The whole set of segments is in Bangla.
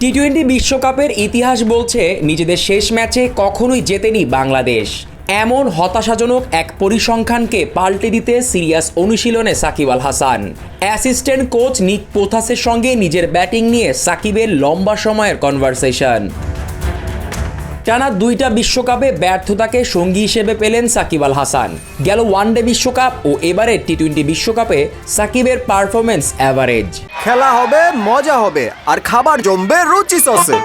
টি টোয়েন্টি বিশ্বকাপের ইতিহাস বলছে নিজেদের শেষ ম্যাচে কখনোই জেতেনি বাংলাদেশ। এমন হতাশাজনক এক পরিসংখ্যানকে পাল্টে দিতে সিরিয়াস অনুশীলনে Shakib Al Hasan. Assistant coach Nick পোথাসের সঙ্গে নিজের ব্যাটিং নিয়ে সাকিবের লম্বা সময়ের কনভারসেশন টানা দুইটা বিশ্বকাপে ব্যর্থতাকে সঙ্গী হিসেবে পেলেন সাকিব আল হাসান। গেল ওয়ানডে বিশ্বকাপ ও এবারে টি টোয়েন্টি বিশ্বকাপে সাকিবের পারফরমেন্স অ্যাভারেজ। খেলা হবে মজা হবে আর খাবার জমবে রুচি সসে।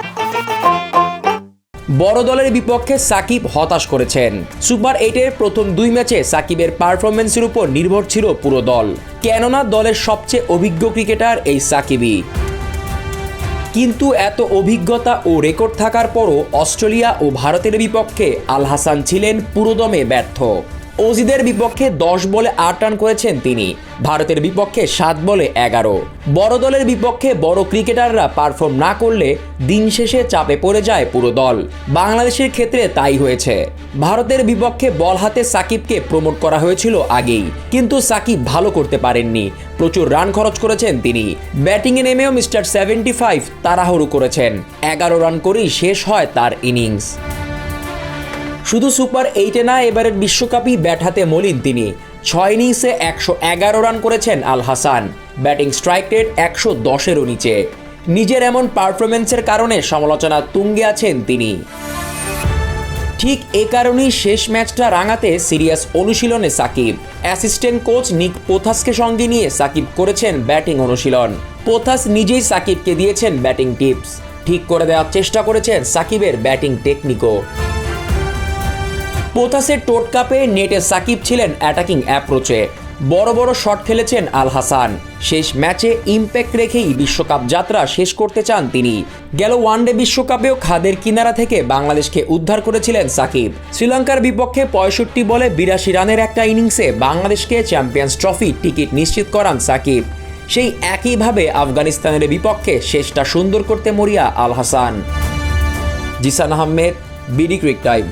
বড় দলের বিপক্ষে সাকিব হতাশ করেছেন। সুপার এইটের প্রথম দুই ম্যাচে সাকিবের পারফরমেন্সের উপর নির্ভর ছিল পুরো দল। কেননা দলের সবচেয়ে অভিজ্ঞ ক্রিকেটার এই সাকিবই। কিন্তু এত অভিজ্ঞতা ও রেকর্ড থাকার পরও অস্ট্রেলিয়া ও ভারতের বিপক্ষে আল হাসান ছিলেন পুরোদমে ব্যর্থ। অজিদের বিপক্ষে দশ বলে আট রান করেছেন তিনি। ভারতের বিপক্ষে সাত বলে এগারো। বড় দলের বিপক্ষে বড় ক্রিকেটাররা পারফর্ম না করলে দিন শেষে চাপে পড়ে যায় পুরো দল। বাংলাদেশের ক্ষেত্রে তাই হয়েছে। ভারতের বিপক্ষে বল হাতে সাকিবকে প্রমোট করা হয়েছিল আগেই। কিন্তু সাকিব ভালো করতে পারেননি। প্রচুর রান খরচ করেছেন তিনি। ব্যাটিংয়ে নেমেও মিস্টার সেভেন্টি ফাইভ তাড়াহুড়ো করেছেন। এগারো রান করেই শেষ হয় তার ইনিংস। শুধু সুপার এইটে না, এবারের বিশ্বকাপই ব্যাট হাতে মলিন তিনি। ছয় ইনিংসে একশো এগারো রান করেছেন Al Hasan. Batting strike rate একশো দশেরও নিচে। নিজের এমন পারফরমেন্সের কারণে সমালোচনা তুঙ্গে আছেন তিনি। ঠিক এ কারণেই শেষ ম্যাচটা রাঙাতে সিরিয়াস অনুশীলনে সাকিব। অ্যাসিস্ট্যান্ট কোচ নিক পোথাসকে সঙ্গে নিয়ে সাকিব করেছেন ব্যাটিং অনুশীলন। পোথাস নিজেই সাকিবকে দিয়েছেন ব্যাটিং টিপস ঠিক করে দেওয়ার চেষ্টা করেছেন সাকিবের ব্যাটিং টেকনিকও পোথাসের টোট কাপে নেটে সাকিব ছিলেন অ্যাটাকিং অ্যাপ্রোচে বড় বড় শট খেলেছেন আল হাসান। শেষ ম্যাচে ইম্প্যাক্ট রেখেই বিশ্বকাপ যাত্রা শেষ করতে চান তিনি। গেল ওয়ানডে বিশ্বকাপেও খাদের কিনারা থেকে বাংলাদেশকে উদ্ধার করেছিলেন সাকিব। শ্রীলঙ্কার বিপক্ষে পঁয়ষট্টি বলে বিরাশি রানের একটা ইনিংসে বাংলাদেশকে চ্যাম্পিয়ন্স ট্রফি টিকিট নিশ্চিত করান সাকিব। সেই একইভাবে আফগানিস্তানের বিপক্ষে শেষটা সুন্দর করতে মরিয়া Al Hasan. Zisan Ahmed BD crictime